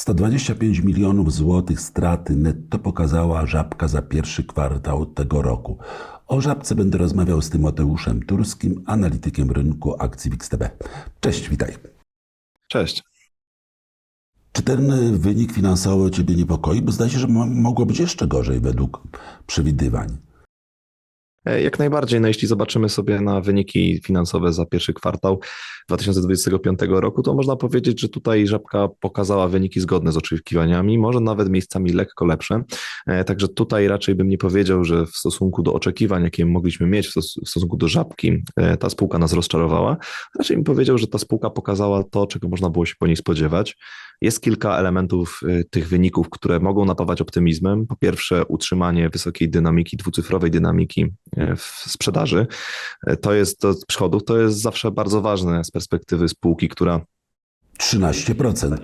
125 milionów złotych straty netto pokazała żabka za pierwszy kwartał tego roku. O żabce będę rozmawiał z Tymoteuszem Turskim, analitykiem rynku akcji WIXTB. Cześć, witaj. Cześć. Czy ten wynik finansowy Ciebie niepokoi? Bo zdaje się, że mogło być jeszcze gorzej według przewidywań. E, jak najbardziej, no jeśli zobaczymy sobie na wyniki finansowe za pierwszy kwartał 2025 roku, to można powiedzieć, że tutaj Żabka pokazała wyniki zgodne z oczekiwaniami, może nawet miejscami lekko lepsze. E, także tutaj raczej bym nie powiedział, że w stosunku do oczekiwań, jakie mogliśmy mieć w stosunku do Żabki, e, ta spółka nas rozczarowała. Raczej bym powiedział, że ta spółka pokazała to, czego można było się po niej spodziewać. Jest kilka elementów tych wyników, które mogą napawać optymizmem. Po pierwsze, utrzymanie wysokiej dynamiki, dwucyfrowej dynamiki w sprzedaży, to jest do przychodów, to jest zawsze bardzo ważne z perspektywy spółki, która 13%.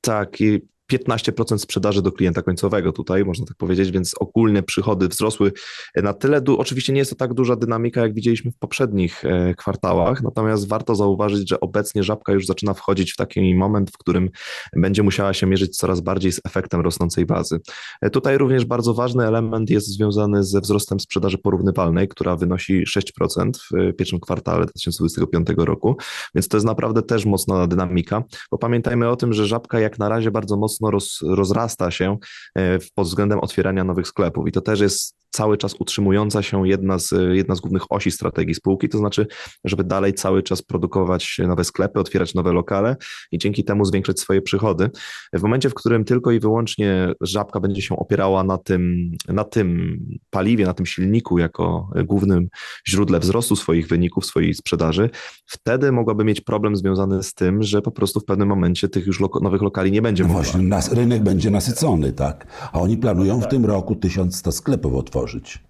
Tak, i 15% sprzedaży do klienta końcowego tutaj, można tak powiedzieć, więc ogólne przychody wzrosły na tyle. Oczywiście nie jest to tak duża dynamika, jak widzieliśmy w poprzednich e, kwartałach, natomiast warto zauważyć, że obecnie żabka już zaczyna wchodzić w taki moment, w którym będzie musiała się mierzyć coraz bardziej z efektem rosnącej bazy. E, tutaj również bardzo ważny element jest związany ze wzrostem sprzedaży porównywalnej, która wynosi 6% w pierwszym kwartale 2025 roku, więc to jest naprawdę też mocna dynamika, bo pamiętajmy o tym, że żabka jak na razie bardzo mocno mocno roz, rozrasta się e, pod względem otwierania nowych sklepów. I to też jest cały czas utrzymująca się jedna z, jedna z głównych osi strategii spółki, to znaczy, żeby dalej cały czas produkować nowe sklepy, otwierać nowe lokale i dzięki temu zwiększać swoje przychody. W momencie, w którym tylko i wyłącznie żabka będzie się opierała na tym, na tym paliwie, na tym silniku jako głównym źródle wzrostu swoich wyników, swojej sprzedaży, wtedy mogłaby mieć problem związany z tym, że po prostu w pewnym momencie tych już loko nowych lokali nie będzie no mogła. Właśnie, nas, rynek będzie nasycony, tak? A oni planują w tym roku 1100 sklepów otworzyć tworzyć.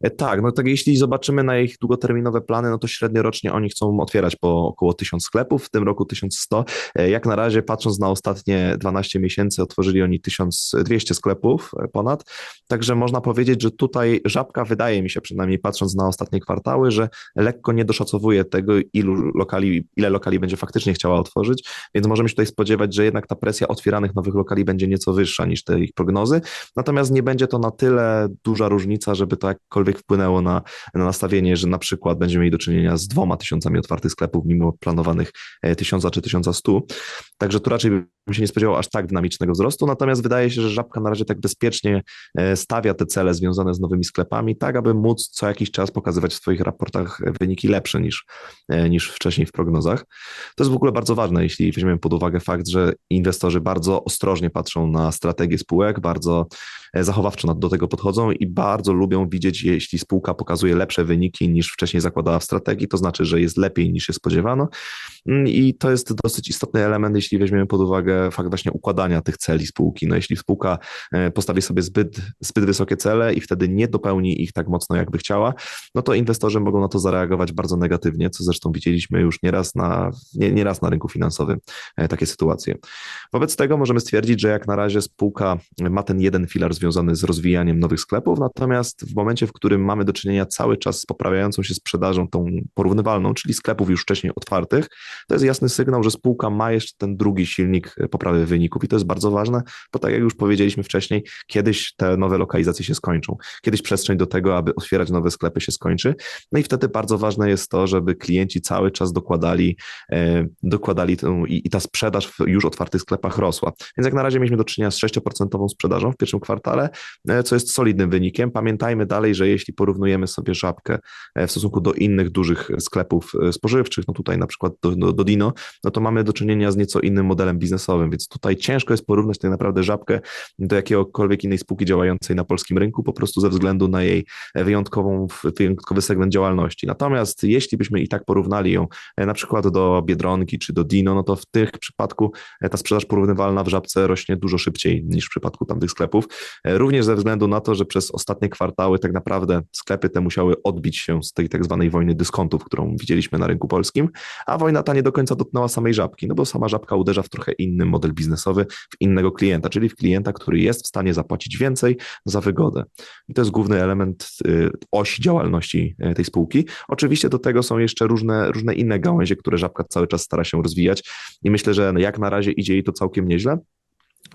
E, tak, no tak jeśli zobaczymy na ich długoterminowe plany, no to średnio rocznie oni chcą otwierać po około 1000 sklepów, w tym roku 1100. E, jak na razie, patrząc na ostatnie 12 miesięcy, otworzyli oni 1200 sklepów e, ponad. Także można powiedzieć, że tutaj żabka, wydaje mi się, przynajmniej patrząc na ostatnie kwartały, że lekko nie doszacowuje tego, ilu lokali, ile lokali będzie faktycznie chciała otworzyć, więc możemy się tutaj spodziewać, że jednak ta presja otwieranych nowych lokali będzie nieco wyższa niż te ich prognozy. Natomiast nie będzie to na tyle duża różnica, żeby to jakkolwiek jakkolwiek wpłynęło na, na nastawienie, że na przykład będziemy mieli do czynienia z dwoma tysiącami otwartych sklepów, mimo planowanych e, tysiąca czy tysiąca stu. Także tu raczej bym się nie spodziewał aż tak dynamicznego wzrostu, natomiast wydaje się, że Żabka na razie tak bezpiecznie e, stawia te cele związane z nowymi sklepami, tak aby móc co jakiś czas pokazywać w swoich raportach wyniki lepsze niż, e, niż wcześniej w prognozach. To jest w ogóle bardzo ważne, jeśli weźmiemy pod uwagę fakt, że inwestorzy bardzo ostrożnie patrzą na strategię spółek, bardzo zachowawczo do tego podchodzą i bardzo lubią widzieć, jeśli spółka pokazuje lepsze wyniki niż wcześniej zakładała w strategii, to znaczy, że jest lepiej niż się spodziewano. Mm, I to jest dosyć istotny element, jeśli weźmiemy pod uwagę fakt właśnie układania tych celi spółki. No jeśli spółka e, postawi sobie zbyt, zbyt wysokie cele i wtedy nie dopełni ich tak mocno, jakby chciała, no to inwestorzy mogą na to zareagować bardzo negatywnie, co zresztą widzieliśmy już nieraz na, nie, nieraz na rynku finansowym e, takie sytuacje. Wobec tego możemy stwierdzić, że jak na razie spółka ma ten jeden filar związany z rozwijaniem nowych sklepów, natomiast w momencie, w którym mamy do czynienia cały czas z poprawiającą się sprzedażą, tą porównywalną, czyli sklepów już wcześniej otwartych, to jest jasny sygnał, że spółka ma jeszcze ten drugi silnik poprawy wyników i to jest bardzo ważne, bo tak jak już powiedzieliśmy wcześniej, kiedyś te nowe lokalizacje się skończą. Kiedyś przestrzeń do tego, aby otwierać nowe sklepy się skończy. No i wtedy bardzo ważne jest to, żeby klienci cały czas dokładali, e, dokładali tą, i, i ta sprzedaż w już otwartych sklepach rosła. Więc jak na razie mieliśmy do czynienia z 6% sprzedażą w pierwszym kwartale, e, co jest solidnym wynikiem. Pamiętajmy dalej, że jeśli porównujemy sobie żabkę e, w stosunku do innych dużych sklepów e, spożywczych, no tutaj na przykład do, do, Dino, no to mamy do czynienia z nieco innym modelem biznesowym, więc tutaj ciężko jest porównać tak naprawdę żabkę do jakiegokolwiek innej spółki działającej na polskim rynku, po prostu ze względu na jej wyjątkową, wyjątkowy segment działalności. Natomiast jeśli byśmy i tak porównali ją na przykład do Biedronki czy do Dino, no to w tych przypadku ta sprzedaż porównywalna w żabce rośnie dużo szybciej niż w przypadku tamtych sklepów, również ze względu na to, że przez ostatnie kwartały tak naprawdę sklepy te musiały odbić się z tej tak zwanej wojny dyskontów, którą widzieliśmy na rynku polskim, a wojna ta nie do końca dotknęła samej żabki, no bo sama żabka uderza w trochę inny model biznesowy, w innego klienta, czyli w klienta, który jest w stanie zapłacić więcej za wygodę. I to jest główny element y, osi działalności y, tej spółki. Oczywiście do tego są jeszcze różne, różne inne gałęzie, które żabka cały czas stara się rozwijać i myślę, że jak na razie idzie jej to całkiem nieźle.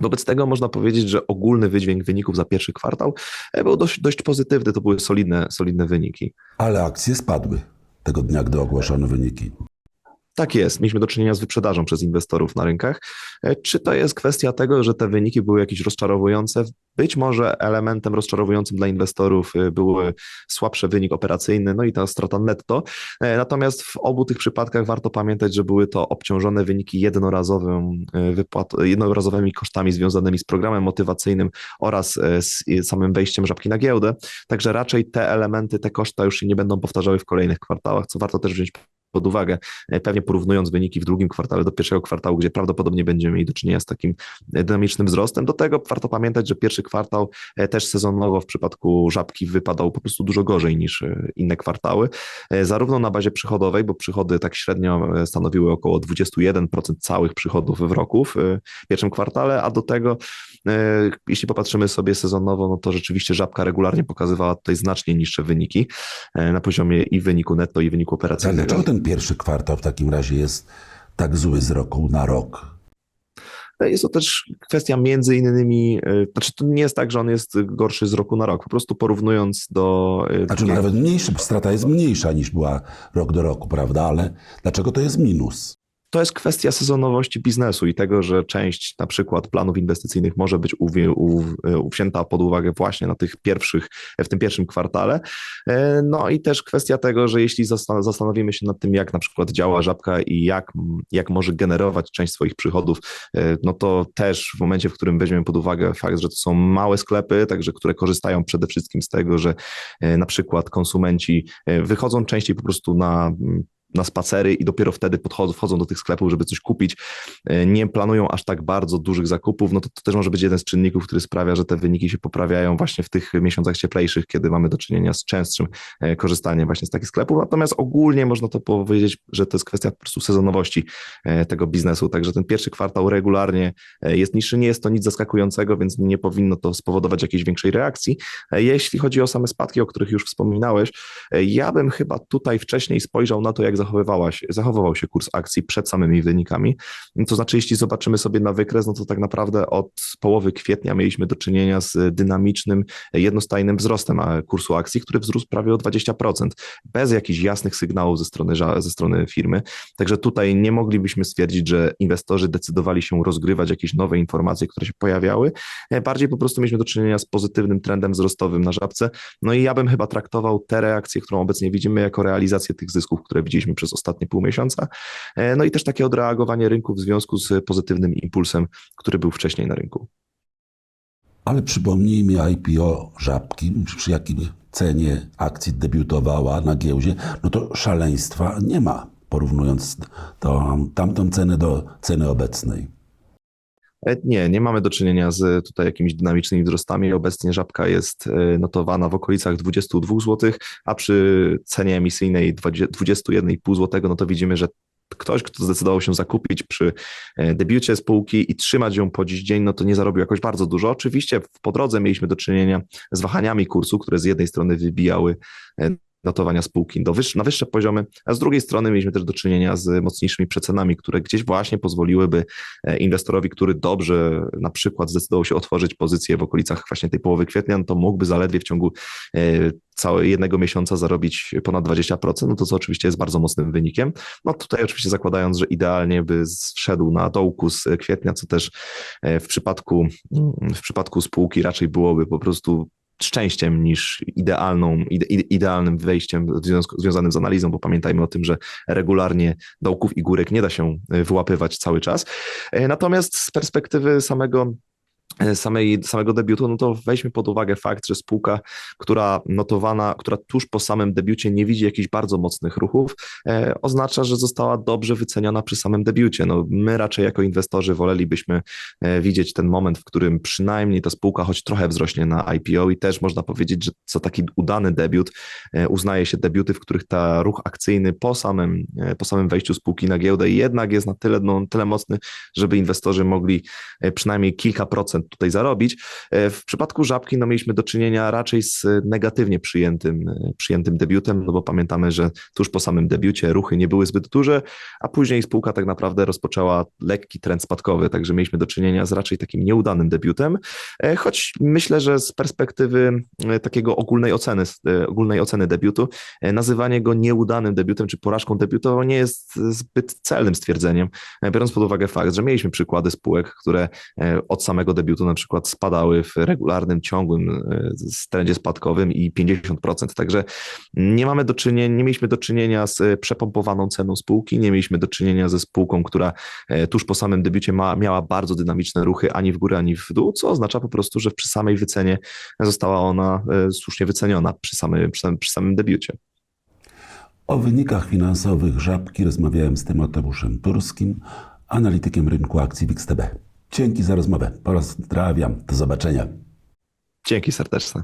Wobec tego można powiedzieć, że ogólny wydźwięk wyników za pierwszy kwartał e, był dość, dość pozytywny, to były solidne, solidne wyniki. Ale akcje spadły tego dnia, gdy ogłoszono wyniki. Tak jest, mieliśmy do czynienia z wyprzedażą przez inwestorów na rynkach. E, Czy to jest kwestia tego, że te wyniki były jakieś rozczarowujące? Być może elementem rozczarowującym dla inwestorów y, był słabszy wynik operacyjny, no i ta strata netto. E, Natomiast w obu tych przypadkach warto pamiętać, że były to obciążone wyniki jednorazowym wypłat, jednorazowymi kosztami związanymi z programem motywacyjnym oraz e, z samym wejściem żabki na giełdę. Także raczej te elementy, te koszta już się nie będą powtarzały w kolejnych kwartałach, co warto też wziąć pod uwagę, e, pewnie porównując wyniki w drugim kwartale do pierwszego kwartału, gdzie prawdopodobnie będziemy mieli do czynienia z takim e, dynamicznym wzrostem. Do tego warto pamiętać, że pierwszy kwartał e, też sezonowo w przypadku żabki wypadał po prostu dużo gorzej niż inne kwartały, zarówno na bazie przychodowej, bo przychody tak średnio stanowiły około 21% całych przychodów w roku w pierwszym kwartale, a do tego jeśli popatrzymy sobie sezonowo, no to rzeczywiście żabka regularnie pokazywała tutaj znacznie niższe wyniki na poziomie i wyniku netto, i wyniku Ale operacyjnego. dlaczego ten pierwszy kwartał w takim razie jest tak zły z roku na rok? Jest to też kwestia między innymi, y, znaczy to nie jest tak, że on jest gorszy z roku na rok, po prostu porównując do... y, Znaczy takiej- nawet mniejszy, strata jest mniejsza niż była rok do roku, prawda? Ale dlaczego to jest minus? To jest kwestia sezonowości biznesu i tego, że część na przykład planów inwestycyjnych może być uwie, u, y, wzięta pod uwagę właśnie na tych pierwszych, w tym pierwszym kwartale. E, No i też kwestia tego, że jeśli zastan- zastanowimy się nad tym, jak na przykład działa żabka i jak, jak może generować część swoich przychodów, e, no to też w momencie, w którym weźmiemy pod uwagę fakt, że to są małe sklepy, także które korzystają przede wszystkim z tego, że e, na przykład konsumenci wychodzą częściej po prostu na na spacery i dopiero wtedy podchodzą, wchodzą do tych sklepów, żeby coś kupić, e, nie planują aż tak bardzo dużych zakupów, no to, to też może być jeden z czynników, który sprawia, że te wyniki się poprawiają właśnie w tych miesiącach cieplejszych, kiedy mamy do czynienia z częstszym e, korzystaniem właśnie z takich sklepów. Natomiast ogólnie można to powiedzieć, że to jest kwestia po prostu sezonowości e, tego biznesu. Także ten pierwszy kwartał regularnie jest niższy. Nie jest to nic zaskakującego, więc nie powinno to spowodować jakiejś większej reakcji. Jeśli chodzi o same spadki, o których już wspominałeś, ja bym chyba tutaj wcześniej spojrzał na to, jak zachowywała się, zachowywał się kurs akcji przed samymi wynikami. To znaczy, jeśli zobaczymy sobie na wykres, no to tak naprawdę od połowy kwietnia mieliśmy do czynienia z dynamicznym, jednostajnym wzrostem kursu akcji, który wzrósł prawie o 20%, bez jakichś jasnych sygnałów ze strony, ze strony firmy. Także tutaj nie moglibyśmy stwierdzić, że inwestorzy decydowali się rozgrywać jakieś nowe informacje, które się pojawiały. Bardziej po prostu mieliśmy do czynienia z pozytywnym trendem wzrostowym na żabce. No i ja bym chyba traktował tę reakcję, którą obecnie widzimy, jako realizację tych zysków, które widzieliśmy przez ostatnie pół miesiąca. E, No i też takie odreagowanie rynku w związku z pozytywnym impulsem, który był wcześniej na rynku. Ale przypomnij mi IPO Żabki, przy jakiej cenie akcji debiutowała na giełdzie, no to szaleństwa nie ma, porównując to, tamtą cenę do ceny obecnej. E, Nie, nie mamy do czynienia z tutaj jakimiś dynamicznymi wzrostami. Obecnie żabka jest e, notowana w okolicach 22 zł, a przy cenie emisyjnej 20 21,5 zł, no to widzimy, że ktoś, kto zdecydował się zakupić przy e, debiucie spółki i trzymać ją po dziś dzień, no to nie zarobił jakoś bardzo dużo. Oczywiście po drodze mieliśmy do czynienia z wahaniami kursu, które z jednej strony wybijały notowania spółki do na wyższe poziomy, a z drugiej strony mieliśmy też do czynienia z mocniejszymi przecenami, które gdzieś właśnie pozwoliłyby e, inwestorowi, który dobrze na przykład zdecydował się otworzyć pozycję w okolicach właśnie tej połowy kwietnia, no to mógłby zaledwie w ciągu e, całego jednego miesiąca zarobić ponad 20%, no to co oczywiście jest bardzo mocnym wynikiem. No tutaj oczywiście zakładając, że idealnie by wszedł na dołku z kwietnia, co też e, w przypadku, w przypadku spółki raczej byłoby po prostu szczęściem niż idealną, ide, ide- idealnym wejściem związanym z analizą, bo pamiętajmy o tym, że regularnie dołków i górek nie da się wyłapywać cały czas. E, Natomiast z perspektywy samego samej, samego debiutu, no to weźmy pod uwagę fakt, że spółka, która notowana, która tuż po samym debiucie nie widzi jakichś bardzo mocnych ruchów, e, oznacza, że została dobrze wyceniona przy samym debiucie. No, my raczej jako inwestorzy wolelibyśmy e, widzieć ten moment, w którym przynajmniej ta spółka choć trochę wzrośnie na IPO i też można powiedzieć, że za taki udany debiut e, uznaje się debiuty, w których ta ruch akcyjny po samym, e, po samym wejściu spółki na giełdę jednak jest na tyle, no, tyle mocny, żeby inwestorzy mogli e, przynajmniej kilka procent tutaj zarobić. E, W przypadku Żabki no, mieliśmy do czynienia raczej z negatywnie przyjętym, e, przyjętym debiutem, no bo pamiętamy, że tuż po samym debiucie ruchy nie były zbyt duże, a później spółka tak naprawdę rozpoczęła lekki trend spadkowy, także mieliśmy do czynienia z raczej takim nieudanym debiutem, E, choć myślę, że z perspektywy e, takiego ogólnej oceny, e, ogólnej oceny debiutu, e, nazywanie go nieudanym debiutem czy porażką debiutową nie jest zbyt celnym stwierdzeniem, e, biorąc pod uwagę fakt, że mieliśmy przykłady spółek, które e, od samego debiutu na przykład spadały w regularnym, ciągłym e, trendzie spadkowym i 50%. Także nie mamy do czynienia, nie mieliśmy do czynienia z e, przepompowaną ceną spółki, nie mieliśmy do czynienia ze spółką, która e, tuż po samym debiucie ma, miała bardzo dynamiczne ruchy ani w górę, ani w dół, co oznacza po prostu, że przy samej wycenie została ona słusznie wyceniona przy, samym przy, samym- przy samym debiucie. O wynikach finansowych Żabki rozmawiałem z Tymoteuszem Turskim, analitykiem rynku akcji WIXTB. Dzięki za rozmowę. Pozdrawiam. Do zobaczenia. Dzięki serdeczne.